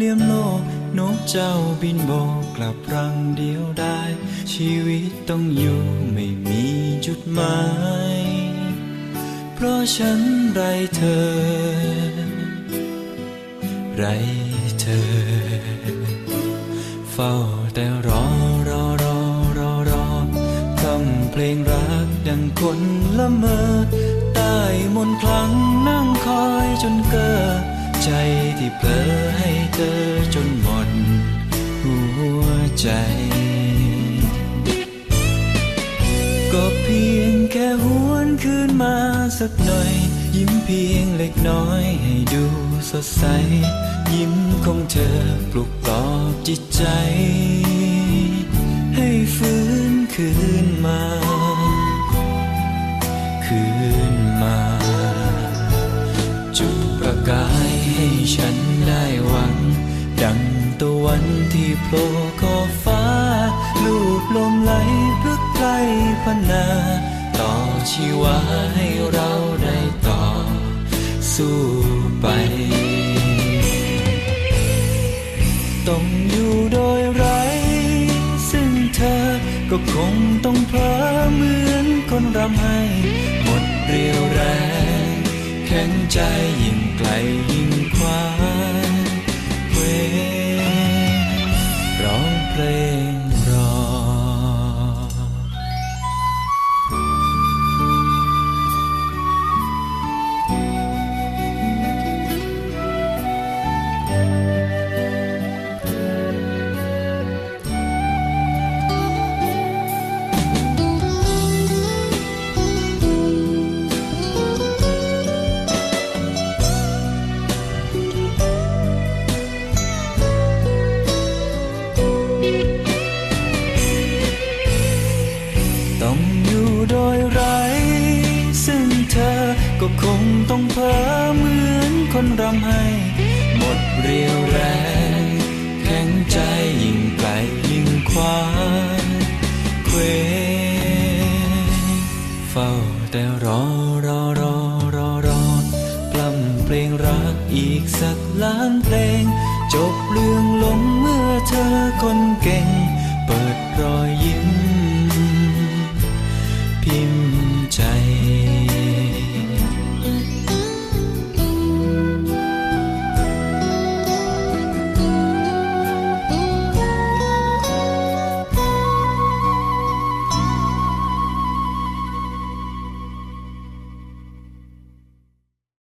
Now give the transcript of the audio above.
เลี่ยมโลกนกเจ้าบินโบกกลับรังเดียวได้ ชีวิตต้องอยู่ไม่มีจุดหมาย เพราะฉันไรเธอ ไรเธอ เฝ้าแต่รอรอรอรอรอทำเพลงรักดังคนละเมอใต้มนคลังนั่งคอยจนเกิด ใจที่เผลอให้เธอจนหมดหัวใจ ก็เพียงแค่หวนคืนมาสักหน่อย ยิ้มเพียงเล็กน้อยให้ดูสดใส ยิ้มของเธอปลุกปลอบจิตใจ ให้ฟื้นคืนมา ฉันได้หวัง ดังตะวันที่โผล่ขอบฟ้า ลูบลมไหลพลึกไพลพันนา ต่อชีวาให้เราได้ต่อ สู้ไป ต้องอยู่โดยไรซึ่งเธอก็คงต้องเพลอเหมือนคนรำให้ ข็งใจยิ่งไกลยิ่งคว้า ต้องเพ้อเหมือนคนรำให้ หมดเรียวแรง แข็งใจยิ่งไกลยิ่งคว้าเควเฝ้าแต่รอรอรอรอรอปล้ำเพลงรักอีกสักล้านเพลง จบเรื่องลงเมื่อเธอคนเก่ง เปิดรอยยิ้ม พิมพ์ใจ